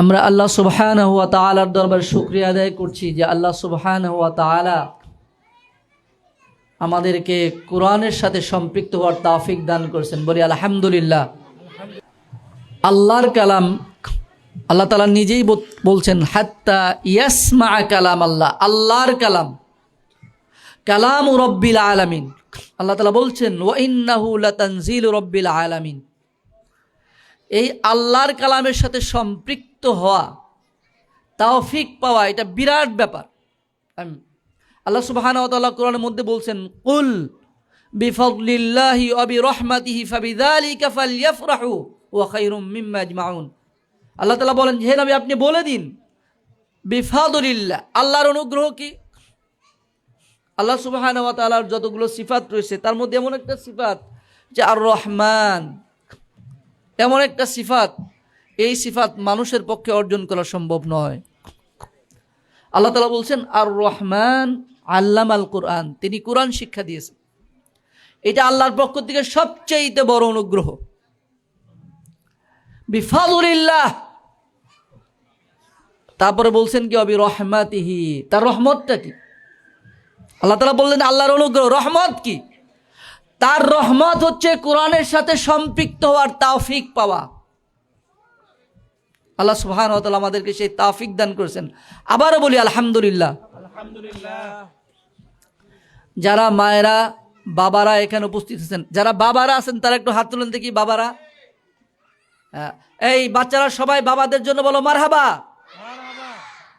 আমরা আল্লাহ সুবহান হুয়া তালার দরবার শুক্রিয়া আদায় করছি যে আল্লাহ সুবহান হুয়া তালা আমাদেরকে কোরআনের সাথে সম্পৃক্ত হওয়ার তাফিক দান করেছেন। বলি আলহামদুলিল্লাহ। আল্লাহর কালাম আল্লাহ তালা নিজেই বলছেন, হাত্তা ইয়াসমা কালাম আল্লাহ আল্লাহর কালাম। কালাম রব্বিল আলামিন। আল্লাহ তালা বলছেন ওয়াইন্নাহু লাতানজিল রব্বিল আলামিন। এই আল্লাহর কালামের সাথে সম্পৃক্ত হওয়া, তাওফিক পাওয়া, এটা বিরাট ব্যাপার। আল্লাহ সুবহানাহু ওয়া তাআলা কোরআনের মধ্যে বলছেন, কুল বিফদলিল্লাহি ওয়া বিরহমাতিহি ফাবিযালিকা ফালইফরাহু ওয়া খায়রুম মিম্মা ইয়াজমাউন আল্লাহ তাআলা বলেন, হে নবী, আপনি বলে দিন, বিফাদলিল্লাহ, আল্লাহর অনুগ্রহ কি? আল্লাহ সুবাহান ওয়া তাআলার যতগুলো সিফাত রয়েছে, তার মধ্যে এমন একটা সিফাত যে আর রহমান এমন একটা সিফাত এই সিফাত মানুষের পক্ষে অর্জন করা সম্ভব নয়। আল্লাহ তালা বলছেন আর রহমান আল্লাম আল কোরআন। তিনি কোরআন শিক্ষা দিয়েছেন। এটা আল্লাহর পক্ষ থেকে সবচেয়ে বড় অনুগ্রহ। বিফাদুলিল্লাহ। তারপরে বলছেন কি, অবি রহমাতিহি। তার রহমতটা কি? আল্লাহ তালা বললেন, আল্লাহর অনুগ্রহ। রহমত কি? তার রহমত হচ্ছে কোরআনের সাথে সম্পৃক্ত হওয়ার তাওফিক পাওয়া। আল্লাহ সুবহান ওয়া তাআলা আমাদেরকে সেই তাফিক দান করেছেন। আবারও বলি আলহামদুলিল্লাহ। যারা মায়েরা বাবারা এখানে উপস্থিত আছেন যারা বাবারা আছেন তারা একটু হাত তুলেন দেখি বাবারা। হ্যাঁ, এই বাচ্চারা সবাই বাবাদের জন্য বলো মারহাবা।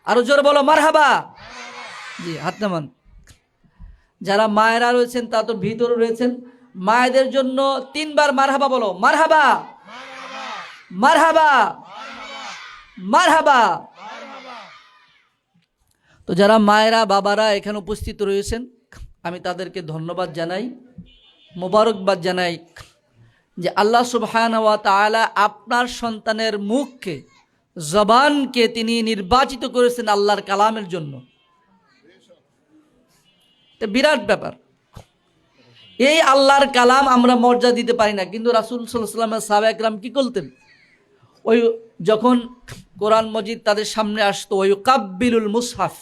আরও জোরে বলো মারহাবা। জি হাত নামান। যারা মায়েরা রয়েছেন তা তো ভিতরে রয়েছেন। মায়েদের জন্য তিনবার মারহাবা বলো মারহাবা। মারহাবা। মারহাবা। তো যারা মায়েরা, বাবারা এখানে উপস্থিত রয়েছেন, আমি তাদেরকে ধন্যবাদ জানাই, মোবারকবাদ জানাই যে আল্লাহ সুবহান ওয়া তাআলা আপনার সন্তানের মুখকে, জবানকে তিনি নির্বাচিত করেছেন আল্লাহর কালামের জন্য। বিরাট ব্যাপার। এই আল্লাহর কালাম আমরা মর্যাদা দিতে পারি না, কিন্তু রাসুল সাল্লামের সাহাবা একরাম কি করতেন? ওই যখন কোরআন মজিদ তাদের সামনে আসতো, ওই কাব্বিলুল মুসহাফ,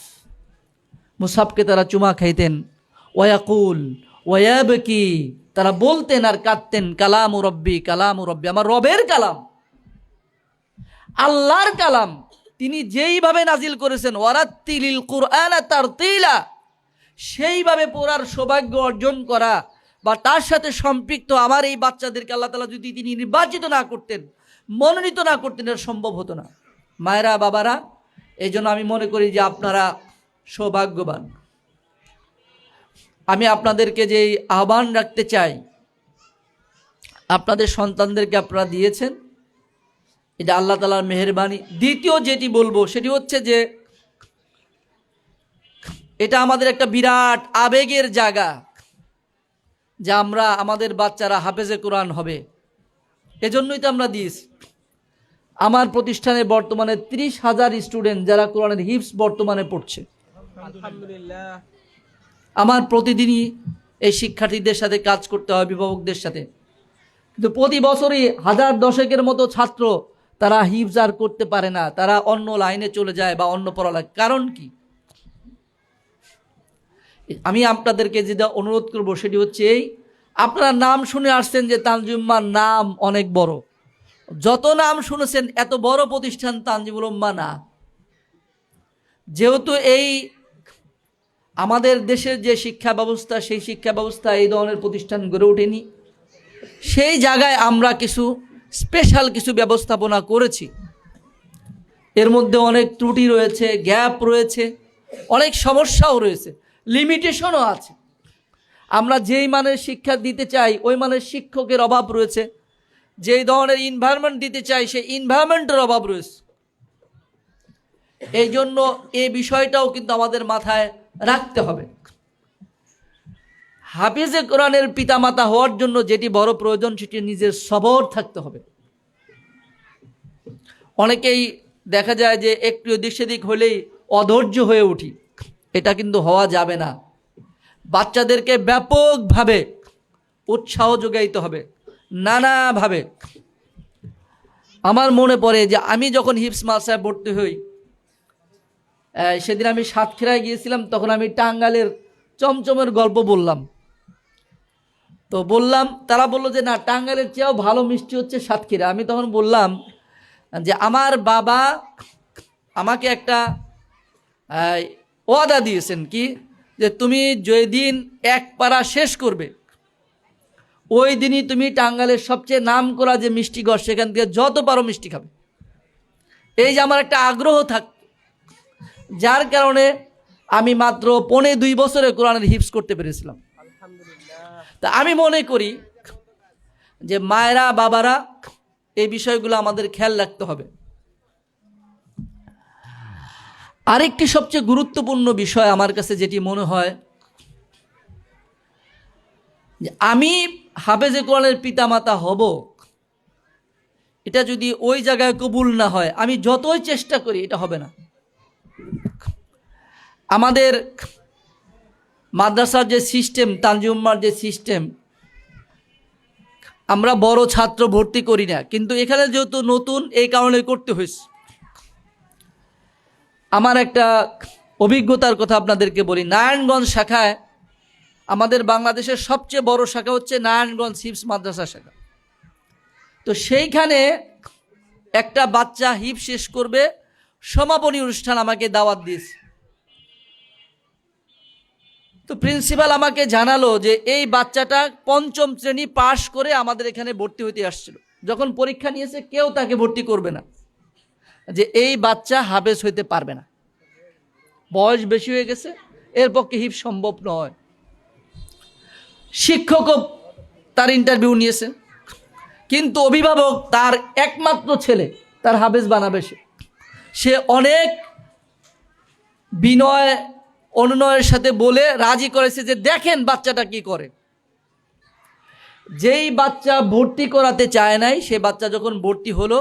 মুসহাফকে তারা চুমা খাইতেন। ওয়াকুল ওয়াব কি তারা বলতেন আর কাঁদতেন, কালাম ও রব্বি, কালাম ও রব্বি, আমার রবের কালাম। আল্লাহর কালাম, তিনি যেইভাবে নাজিল করেছেন, ওয়ারাত্তিলিল কুরআন তার তিলা সেইভাবে পড়ার সৌভাগ্য অর্জন করা, বা তার সাথে সম্পৃক্ত আমার এই বাচ্চাদেরকে আল্লাহ তালা যদি তিনি নির্বাচিত না করতেন মনোনীত না করতেন এটা সম্ভব হতো না। মায়েরা, বাবারা এই জন্য আমি মনে করি যে আপনারা সৌভাগ্যবান। আমি আপনাদেরকে যে আহ্বান রাখতে চাই, আপনাদের সন্তানদেরকে আপনারা দিয়েছেন। এটা আল্লাহ তালার মেহরবানি। দ্বিতীয় যেটি বলব, সেটি হচ্ছে যে এটা আমাদের একটা বিরাট আবেগের জায়গা, যে আমরা, আমাদের বাচ্চারা হাফেজে কোরআন হবে। এজন্যই তো আমরা দিয়েছি। আমার প্রতিষ্ঠানে বর্তমানে ত্রিশ হাজার স্টুডেন্ট যারা কোরআনের হিপস বর্তমানে পড়ছে। আমার প্রতিদিনই এই শিক্ষার্থীদের সাথে কাজ করতে হয়, অভিভাবকদের সাথে। কিন্তু প্রতি বছরই হাজার দশেকের মতো ছাত্র তারা হিফজ আর করতে পারে না। তারা অন্য লাইনে চলে যায় বা অন্য পড়ালেখা। কারণ কি? আমি আপনাদেরকে যেটা অনুরোধ করব সেটি হচ্ছে এই, আপনারা নাম শুনে আসছেন যে তানজুম্মার নাম অনেক বড়। যত নাম শুনেছেন, এত বড় প্রতিষ্ঠান তানজিবুল উম্মা না। যেহেতু এই আমাদের দেশের যে শিক্ষা ব্যবস্থা, সেই শিক্ষা ব্যবস্থা এই ধরনের প্রতিষ্ঠান গড়ে ওঠেনি। সেই জায়গায় আমরা কিছু স্পেশাল কিছু ব্যবস্থাপনা করেছি। এর মধ্যে অনেক ত্রুটি রয়েছে গ্যাপ রয়েছে, অনেক সমস্যাও রয়েছে লিমিটেশনও আছে। আমরা যেই মানের শিক্ষা দিতে চাই, ওই মানের শিক্ষকের অভাব রয়েছে। যেই ধরনের ইনভায়রনমেন্ট দিতে চাই সেই ইনভায়রনমেন্টের অভাব রয়েছে। এই জন্য এই বিষয়টাও কিন্তু আমাদের মাথায় রাখতে হবে। হাফিজে কোরআনের পিতামাতা হওয়ার জন্য যেটি বড় প্রয়োজন, সেটি নিজের সবর থাকতে হবে। অনেকেই দেখা যায় যে একটু এদিক সেদিক হলেই অধৈর্য হয়ে উঠি। এটা কিন্তু হওয়া যাবে না। বাচ্চাদেরকে ব্যাপকভাবে উৎসাহ যোগাইতে হবে। নানাভাবে। আমার মনে পড়ে যে আমি যখন হিপস মাসায় ভর্তি হই সেদিন আমি সাতক্ষীরায় গিয়েছিলাম, তখন আমি টাঙ্গালের চমচমের গল্প বললাম। তো বললাম, তারা বলল যে, না, টাঙ্গালের চেয়েও ভালো মিষ্টি হচ্ছে সাতক্ষীরা। আমি তখন বললাম যে, আমার বাবা আমাকে একটা ওয়াদা দিয়েছেন কি, যে তুমি যেদিন এক পাড়া শেষ করবে ওই দিনই তুমি টাঙ্গালের সবচেয়ে নাম করা যে মিষ্টি ঘর সেখান থেকে যত পারো মিষ্টি খাবে। এই যে আমার একটা আগ্রহ থাক যার কারণে আমি মাত্র পনে দুই বছরে কোরআনের হিপস করতে পেরেছিলাম। তা আমি মনে করি যে মায়েরা বাবারা এই বিষয়গুলো আমাদের খেয়াল রাখতে হবে। আরেকটি সবচেয়ে গুরুত্বপূর্ণ বিষয় আমার কাছে যেটি মনে হয় আমি হাফেজে কোরআনের পিতামাতা হব, এটা যদি ওই জায়গায় কবুল না হয়, আমি যতই চেষ্টা করি, এটা হবে না। আমাদের মাদ্রাসার যে সিস্টেম তানজুম্মার যে সিস্টেম, আমরা বড় ছাত্র ভর্তি করি না, কিন্তু এখানে যেহেতু নতুন, এই কারণে করতে হয়েছে। আমার একটা অভিজ্ঞতার কথা আপনাদেরকে বলি, নারায়ণগঞ্জ শাখায় আমাদের বাংলাদেশের সবচেয়ে বড় শাখা হচ্ছে নারায়ণগঞ্জ হিপস মাদ্রাসা শাখা। তো সেইখানে একটা বাচ্চা হিপ শেষ করবে, সমাপনী অনুষ্ঠান আমাকে দাওয়াত দিয়েছে। তো প্রিন্সিপাল আমাকে জানালো যে এই বাচ্চাটা পঞ্চম শ্রেণি পাশ করে আমাদের এখানে ভর্তি হইতে আসছিল। যখন পরীক্ষা নিয়েছে কেউ তাকে ভর্তি করবে না। যে এই বাচ্চা হাবেস হইতে পারবে না। বয়স বেশি হয়ে গেছে, এর পক্ষে হিপ সম্ভব নয়। শিক্ষকও তার ইন্টারভিউ নিয়েছে। কিন্তু অভিভাবক তার একমাত্র ছেলে, তার হাবেস বানাবে সে। সে অনেক বিনয়, অনুনয়ের সাথে বলে রাজি করেছে যে দেখেন বাচ্চাটা কি করে। যেই বাচ্চা ভর্তি করাতে চায় নাই, সে বাচ্চা যখন ভর্তি হলো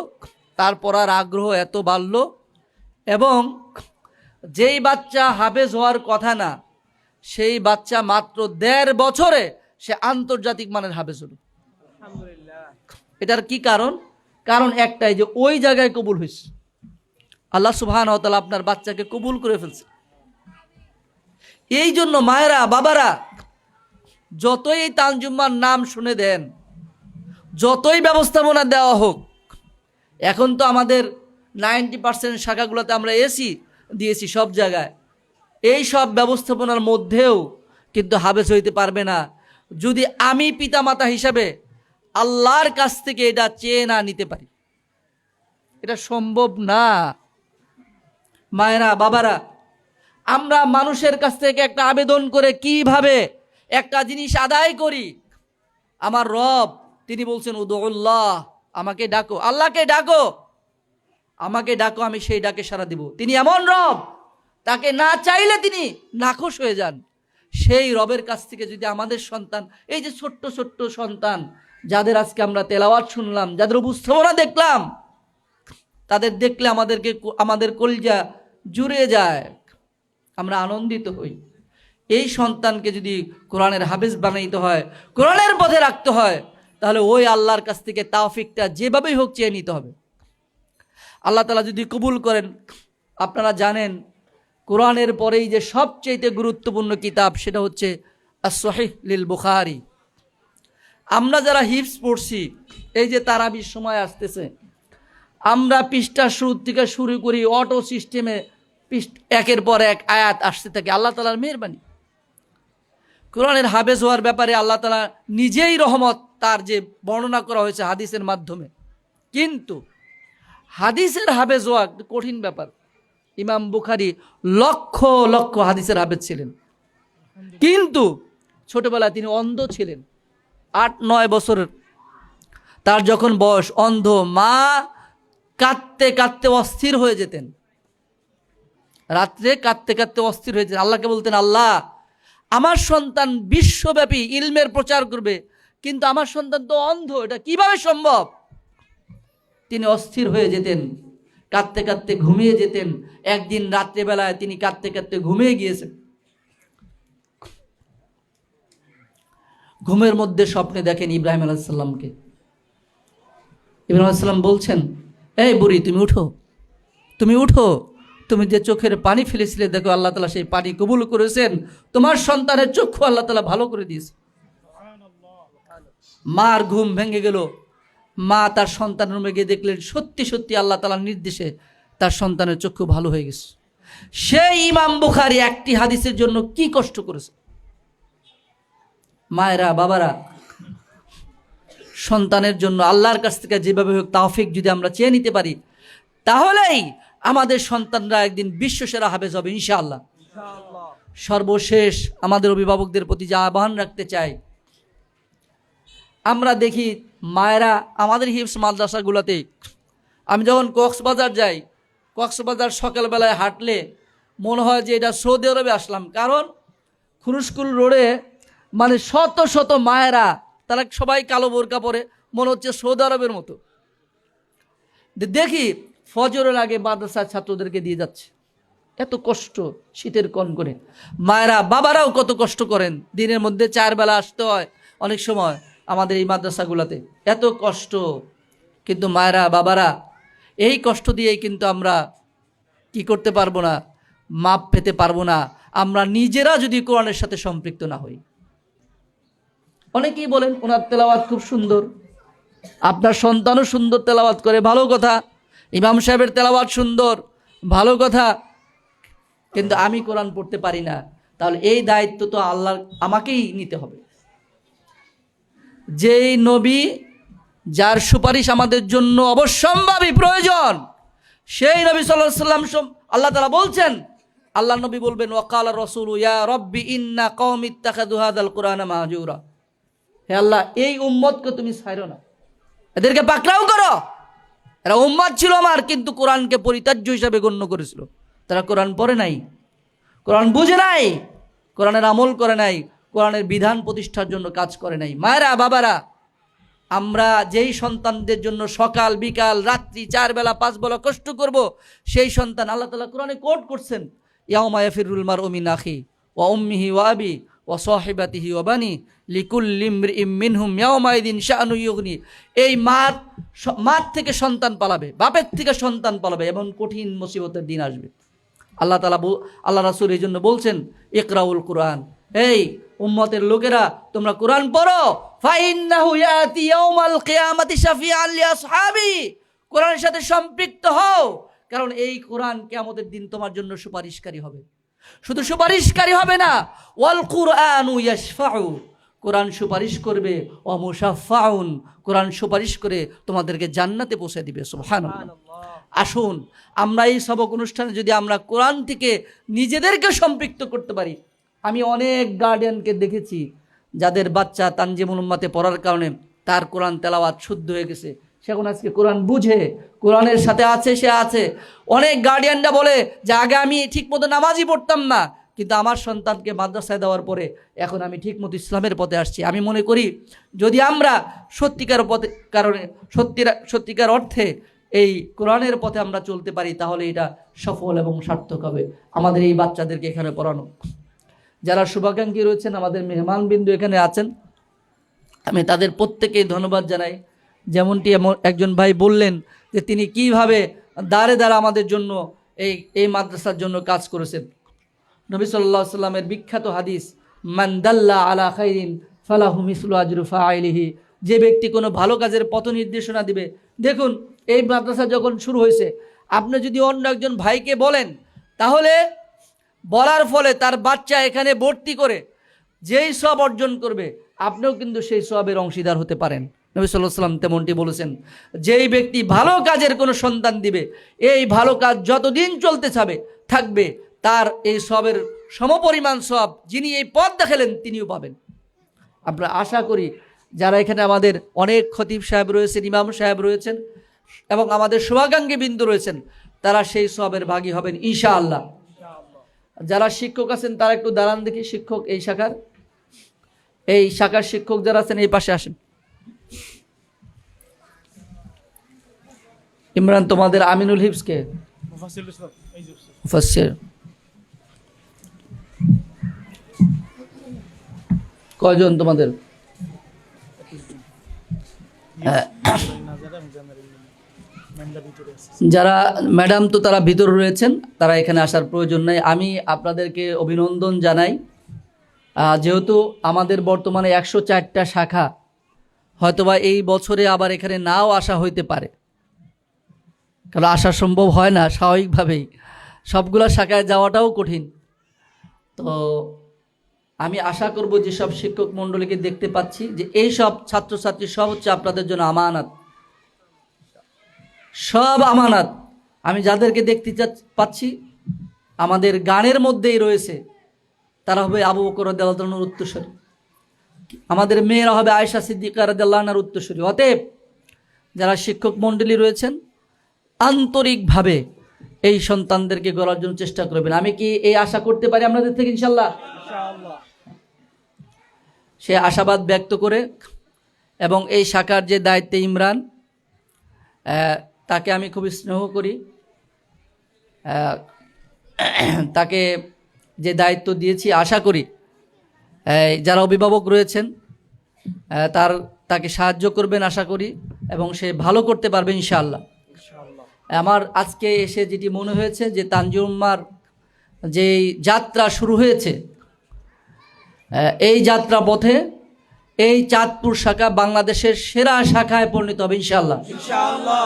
তার পড়ার আগ্রহ এত বাড়ল এবং যেই বাচ্চা হাফেজ হওয়ার কথা না, সেই বাচ্চা মাত্র দেড় বছরে সে আন্তর্জাতিক মানের হাফেজ হলো। এটার কি কারণ? কারণ একটাই যে ওই জায়গায় কবুল হয়েছে। আল্লাহ সুবহান আপনার বাচ্চাকে কবুল করে ফেলছে। এই জন্য মায়েরা বাবারা যতই এই তানজুম্মার নাম শুনে দেন যতই ব্যবস্থাপনা দেওয়া হোক এখন তো আমাদের নাইনটি পার্সেন্ট শাখাগুলোতে আমরা এসি দিয়েছি সব জায়গায়। এই সব ব্যবস্থাপনার মধ্যেও কিন্তু হাবেস হইতে পারবে না। যদি আমি পিতামাতা হিসাবে আল্লাহর কাছ থেকে এটা চেয়ে না নিতে পারি, এটা সম্ভব না। মায়েরা, বাবারা, আমরা মানুষের কাছ থেকে একটা আবেদন করে কীভাবে একটা জিনিস আদায় করি? আমার রব, তিনি বলছেন উদুল্লাহ আমাকে ডাকো। আল্লাহকে ডাকো। আমাকে ডাকো, আমি সেই ডাকে সারা দিব। তিনি এমন রব, তাকে না চাইলে তিনি নাখোশ হয়ে যান। সেই রবের কাছ থেকে যদি আমাদের সন্তান, এই যে ছোট্ট ছোট্ট সন্তান, যাদের আজকে আমরা তেলাওয়াত শুনলাম, যাদের উপস্থাপনা দেখলাম, তাদের দেখলে আমাদেরকে আমাদের কলজা জুড়ে যায়। আমরা আনন্দিত হই। এই সন্তানকে যদি কোরআনের হাফেজ বানাইতে হয়, কোরআনের পথে রাখতে হয়, তাহলে ওই আল্লাহর কাছ থেকে তাওফিকটা যেভাবেই হোক চেয়ে নিতে হবে। আল্লাহ তালা যদি কবুল করেন, আপনারা জানেন কোরআনের পরেই যে সবচেয়ে গুরুত্বপূর্ণ কিতাব সেটা হচ্ছে লিল বুখারি। আমরা যারা হিপস পড়ছি, এই যে তারাবির সময় আসতেছে, আমরা পৃষ্ঠা শুরু থেকে শুরু করি অটো সিস্টেমে একের পর এক আয়াত আসতে থাকে। আল্লাহ তালার মেহরবানি। কোরআনের হাবেজ হওয়ার ব্যাপারে আল্লাহ তালা নিজেই রহমত তার যে বর্ণনা করা হয়েছে হাদিসের মাধ্যমে। কিন্তু হাদিসের হাবেজ হওয়া কঠিন ব্যাপার। ইমাম বুখারি লক্ষ লক্ষ হাদিসের আবেদ ছিলেন। কিন্তু ছোটবেলায় তিনি অন্ধ ছিলেন, আট, নয় বছরের। তার যখন বয়স অন্ধ, মা কাঁদতে কাঁদতে অস্থির হয়ে যেতেন। রাত্রে কাঁদতে কাঁদতে অস্থির হয়ে যেতেন। আল্লাহকে বলতেন, আল্লাহ, আমার সন্তান বিশ্বব্যাপী ইলমের প্রচার করবে, কিন্তু আমার সন্তান তো অন্ধ, এটা কীভাবে সম্ভব? তিনি অস্থির হয়ে যেতেন। কাঁদতে কাঁদতে ঘুমিয়ে যেতেন। একদিন রাত্রেবেলায় তিনি কাঁদতে কাঁদতে ঘুমিয়ে গিয়েছেন। ঘুমের মধ্যে স্বপ্নে দেখেন ইব্রাহিম আলাইসাল্লামকে ইব্রাহিম আলাইসাল্লাম বলছেন, এই বুড়ি, তুমি উঠো। তুমি উঠো। তুমি যে চোখের পানি ফেলেছিলে, দেখো আল্লাহ তালা সেই পানি কবুল করেছেন। তোমার সন্তানের চক্ষু আল্লাহ তালা ভালো করে দিয়েছে। মার ঘুম ভেঙে গেল। মা তার সন্তান রুমে গিয়ে দেখলেন সত্যি সত্যি আল্লাহ তালার নির্দেশে তার সন্তানের চক্ষু ভালো হয়ে গেছে। সেই ইমাম বুখারি একটি হাদিসের জন্য কি কষ্ট করেছে? মায়েরা বাবারা সন্তানের জন্য আল্লাহর কাছ থেকে যেভাবে হোক তাওফিক যদি আমরা চেয়ে নিতে পারি তাহলেই আমাদের সন্তানরা একদিন বিশ্বসেরা হবে ইনশাআল্লাহ। ইনশাআল্লাহ। সর্বশেষ আমাদের অভিভাবকদের প্রতি যে আহ্বান রাখতে চাই আমরা দেখি মায়েরা আমাদের হিপস মাদ্রাসাগুলোতে, আমি যখন কক্সবাজার যাই, কক্সবাজার সকালবেলায় হাঁটলে মনে হয় যে এটা সৌদি আরবে আসলাম। কারণ খুরুস্কুল রোডে মানে শত শত মায়েরা, তারা সবাই কালো বোরকা পরে, মনে হচ্ছে সৌদি আরবের মতো। দেখি ফজরের আগে মাদ্রাসার ছাত্রদেরকে দিয়ে যাচ্ছে। এত কষ্ট শীতের কন করে মায়েরা, বাবারাও কত কষ্ট করেন। দিনের মধ্যে চার বেলা আসতে হয় অনেক সময়। আমাদের এই মাদ্রাসাগুলোতে। এত কষ্ট। কিন্তু মায়েরা, বাবারা, এই কষ্ট দিয়েই কিন্তু আমরা কি করতে পারব না, মাপ পেতে পারব না। আমরা নিজেরা যদি কোরআনের সাথে সম্পৃক্ত না হই। অনেকেই বলেন, ওনার তেলাওয়াত খুব সুন্দর। আপনার সন্তানও সুন্দর তেলাওয়াত করে, ভালো কথা। ইমাম সাহেবের তেলাওয়াত সুন্দর, ভালো কথা। কিন্তু আমি কোরআন পড়তে পারি না। তাহলে এই দায়িত্ব তো আল্লাহ আমাকেই নিতে হবে। যেই নবী, যার সুপারিশ আমাদের জন্য অবশ্যম্ভাবী প্রয়োজন, সেই নবী সাল্লাহ সাল্লাম আল্লাহ তালা বলছেন আল্লাহ নবী বলবেন, ওয়াকাল রসুল, ইয়া রব্বি ইন্না কম ইত্তাখাদুহাদাল কোরআন মাহাজুরা। হে আল্লাহ, এই উম্মতকে তুমি ছাইরো না। এদেরকে পাকড়াও করো। এরা উম্মত ছিল আমার, কিন্তু কোরআনকে পরিত্যাজ্য হিসাবে গণ্য করেছিল। তারা কোরআন পড়ে নাই, কোরআন বুঝে নাই, কোরআনের আমল করে নাই। কোরআনের বিধান প্রতিষ্ঠার জন্য কাজ করে নাই। মায়েরা, বাবারা, আমরা যেই সন্তানদের জন্য সকাল, বিকাল, রাত্রি চার বেলা পাঁচ বেলা কষ্ট করব, সেই সন্তান আল্লাহ তালা কোরআনে কোট করছেন, ইয়াউমা ইয়াফিরুল মার ওমিন আখি ওয়া উম্মিহি ওয়া আবি ওয়া সাহিবাতিহি ওয়া বানি লিকুল্লিম মিনহুম ইয়াউমাইদিন শাআনু ইউগনি। এই স- মাত থেকে সন্তান পালাবে, বাপের থেকে সন্তান পালাবে, এমন কঠিন মুসিবতের দিন আসবে। আল্লাহ তালা আল্লাহ রাসুল এই জন্য বলছেন, ইকরাউল কোরআন এই উম্মতের লোকেরা তোমরা কোরআন পড়ো। ফাইন্নাহু ইয়াতি ইয়াউমাল কিয়ামাতি শাফিআন লিআসহাবি। কোরআনের সাথে সম্পৃক্ত হও কারণ এই কোরআন কিয়ামতের দিন তোমার জন্য সুপারিশকারী হবে। শুধু সুপারিশকারী হবে না ওয়াল কুরআনু ইয়াশফাউ। কোরআন সুপারিশ করবে অমুসাফাউন কোরআন সুপারিশ করে তোমাদেরকে জান্নাতে পৌঁছে দিবে সুবহানাল্লাহ। সুবহানাল্লাহ। আসুন আমরা এই সবক অনুষ্ঠানে যদি আমরা কোরআন থেকে নিজেদেরকে সম্পৃক্ত করতে পারি আমি অনেক গার্ডিয়ানকে দেখেছি, যাদের বাচ্চা তানজিমুল উম্মাতে পড়ার কারণে তার কোরআন তেলাওয়াত শুদ্ধ হয়ে গেছে। সে আজকে কোরআন বুঝে, কোরআনের সাথে আছে, সে আছে। অনেক গার্ডিয়ানরা বলে যে, আগে আমি ঠিকমতো নামাজই পড়তাম না। কিন্তু আমার সন্তানকে মাদ্রাসায় দেওয়ার পরে এখন আমি ঠিকমতো ইসলামের পথে আসছি। আমি মনে করি, যদি আমরা সত্যিকার পথে, কারণে সত্যির, সত্যিকার অর্থে এই কোরআনের পথে আমরা চলতে পারি, তাহলে এটা সফল এবং সার্থক হবে। আমাদের এই বাচ্চাদেরকে এখানে পড়ানো। যারা শুভাকাঙ্ক্ষী রয়েছেন, আমাদের মেহমানবিন্দু এখানে আছেন, আমি তাদের প্রত্যেকেই ধন্যবাদ জানাই। যেমনটি একজন ভাই বললেন যে তিনি কীভাবে দাঁড়ে দাঁড়া আমাদের জন্য এই এই মাদ্রাসার জন্য কাজ করেছেন। নবী সাল্লাহ সাল্লামের বিখ্যাত হাদিস মান্দাল্লা আলা খাইরিন ফালাহু মিসলু আজরু ফাইলিহি যে ব্যক্তি কোনো ভালো কাজের পথ নির্দেশনা দিবে, দেখুন, এই মাদ্রাসা যখন শুরু হয়েছে, আপনি যদি অন্য একজন ভাইকে বলেন, তাহলে বলার ফলে তার বাচ্চা এখানে ভর্তি করে যেই সব অর্জন করবে, আপনিও কিন্তু সেই সবের অংশীদার হতে পারেন। নবী সাল্লাম তেমনটি বলেছেন, যেই ব্যক্তি ভালো কাজের কোনো সন্তান দিবে, এই ভালো কাজ যতদিন চলতে যাবে থাকবে, তার এই সবের সমপরিমাণ সব যিনি এই পথ দেখালেন তিনিও পাবেন। আমরা আশা করি যারা এখানে আমাদের অনেক খতিব সাহেব রয়েছেন, ইমাম সাহেব রয়েছেন এবং আমাদের শুভাকাঙ্ক্ষী বিন্দু রয়েছেন, তারা সেই সবের ভাগী হবেন, ইনশাআল্লাহ। যারা শিক্ষক আছেন তারা একটু দাঁড়ান দেখি শিক্ষক এই শাখার। এই শাখার শিক্ষক যারা আছেন এই পাশে আসেন। ইমরান তোমাদের আমিনুল হিপসকে কয়জন তোমাদের? হ্যাঁ। যারা ম্যাডাম তো তারা ভিতরে রয়েছেন, তারা এখানে আসার প্রয়োজন নেই। আমি আপনাদেরকে অভিনন্দন জানাই। যেহেতু আমাদের বর্তমানে একশো চারটা শাখা, হয়তোবা এই বছরে আবার এখানে নাও আসা হইতে পারে। কারণ আসা সম্ভব হয় না, স্বাভাবিকভাবেই। সবগুলো শাখায় যাওয়াটাও কঠিন। তো আমি আশা করব যে সব শিক্ষক মণ্ডলীকে দেখতে পাচ্ছি যে এই সব ছাত্রছাত্রী সব হচ্ছে আপনাদের জন্য আমানত। সব আমানত আমি যাদেরকে দেখতে পাচ্ছি, আমাদের গানের মধ্যেই রয়েছে, তারা হবে আবু বকর দেওয়ার উত্তরস্বরী আমাদের মেয়েরা হবে আয়সা সিদ্দিকার দেল্লানার উত্তরস্বরী অতএব যারা শিক্ষক মণ্ডলী রয়েছেন, আন্তরিকভাবে এই সন্তানদেরকে গড়ার জন্য চেষ্টা করবেন। আমি কি এই আশা করতে পারি আপনাদের থেকে ইনশাল্লাহ সে আশাবাদ ব্যক্ত করে এবং এই শাখার যে দায়িত্বে ইমরান তাকে আমি খুবই স্নেহ করি। তাকে যে দায়িত্ব দিয়েছি আশা করি যারা অভিভাবক রয়েছেন তার তাকে সাহায্য করবেন আশা করি এবং সে ভালো করতে পারবে ইনশাআল্লাহ। ইনশাআল্লাহ। আমার আজকে এসে যেটি মনে হয়েছে যে তানজুম্মার যে যাত্রা শুরু হয়েছে এই যাত্রা পথে এই চাঁদপুর শাখা বাংলাদেশের সেরা শাখায় পরিণত হবে ইনশাল্লাহ ইনশাআল্লাহ।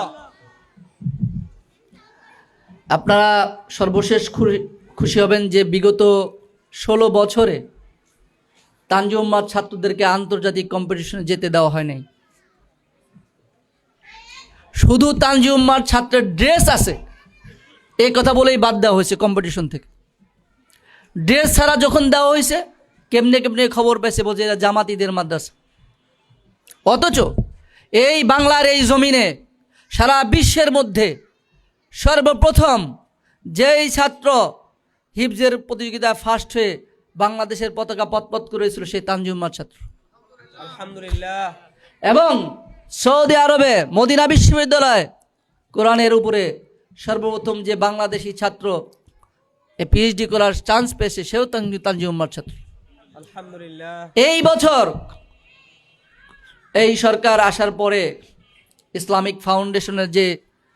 আপনারা সর্বশেষ খুশি- হবেন যে বিগত ষোলো বছরে তানজুম্মার ছাত্রদেরকে আন্তর্জাতিক কম্পিটিশনে যেতে দেওয়া হয় নাই। শুধু তানজুম্মার ছাত্রের ড্রেস আছে, এই কথা বলেই বাদ দেওয়া হয়েছে কম্পিটিশন থেকে। ড্রেস ছাড়া যখন দেওয়া হয়েছে, কেমনে কেমনে খবর পেয়েছে বলছে এরা জামাতিদের মাদ্রাসা। অথচ এই বাংলার এই জমিনে সারা বিশ্বের মধ্যে সর্বপ্রথম যেই ছাত্র হিফজের প্রতিযোগিতায় ফার্স্ট হয়ে বাংলাদেশের পতাকা পতপত করেছিল সেই তানজুম্মার ছাত্র। আলহামদুলিল্লাহ। এবং সৌদি আরবে মদিনা বিশ্ববিদ্যালয় কোরআনের উপরে সর্বপ্রথম যে বাংলাদেশি ছাত্র এ পিএইচডি করার চান্স পেয়েছে সেও তানজু তানজুম্মার ছাত্র। আলহামদুলিল্লাহ। এই বছর এই সরকার আসার পরে ইসলামিক ফাউন্ডেশনের যে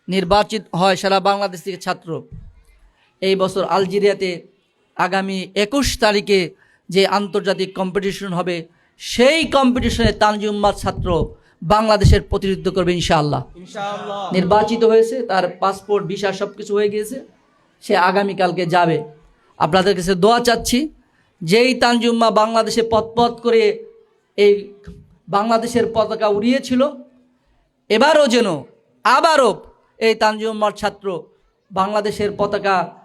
নির্বাচিত হয় সারা বাংলাদেশ থেকে ছাত্র। এই বছর আলজেরিয়াতে আগামী একুশ তারিখে যে আন্তর্জাতিক কম্পিটিশন হবে সেই কম্পিটিশনে তানজুম্মার ছাত্র বাংলাদেশের প্রতিনিধিত্ব করবে ইনশাআল্লাহ। নির্বাচিত হয়েছে তার পাসপোর্ট ভিসা সব কিছু হয়ে গিয়েছে সে আগামীকালকে যাবে। আপনাদের কাছে দোয়া চাচ্ছি যেই তানজুম্মা বাংলাদেশে পথপথ করে এই বাংলাদেশের পতাকা উড়িয়েছিল এবারও যেন আবারও এই তানজুম্মার ছাত্র বাংলাদেশের পতাকা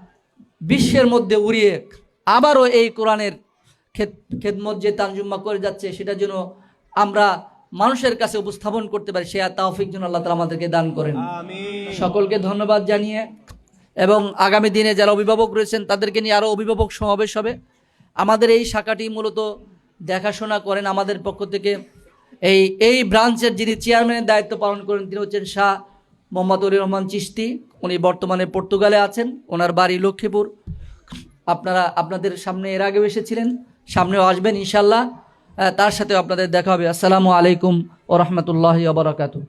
বিশ্বের মধ্যে উড়িয়ে আবারও এই কোরআনের খেদ- খেদমত যে তানজুম্মা করে যাচ্ছে সেটা যেন আমরা মানুষের কাছে উপস্থাপন করতে পারি সে তাওফিক যেন আল্লাহ তালা আমাদেরকে দান করেন। সকলকে ধন্যবাদ জানিয়ে এবং আগামী দিনে যারা অভিভাবক রয়েছেন তাদেরকে নিয়ে আরও অভিভাবক সমাবেশ হবে। আমাদের এই শাখাটি মূলত দেখাশোনা করেন আমাদের পক্ষ থেকে। এই এই ব্রাঞ্চের যিনি চেয়ারম্যানের দায়িত্ব পালন করেন তিনি হচ্ছেন শাহ মোহাম্মদ রহমান চিস্তি উনি বর্তমানে পর্তুগালে আছেন, ওনার বাড়ি লক্ষ্মীপুর। আপনারা, আপনাদের সামনে এর আগেও এসেছিলেন, সামনেও আসবেন ইনশাল্লাহ। তার সাথেও আপনাদের দেখা হবে। আসসালামু আলাইকুম ও রহমতুল্লাহ বারাকাতু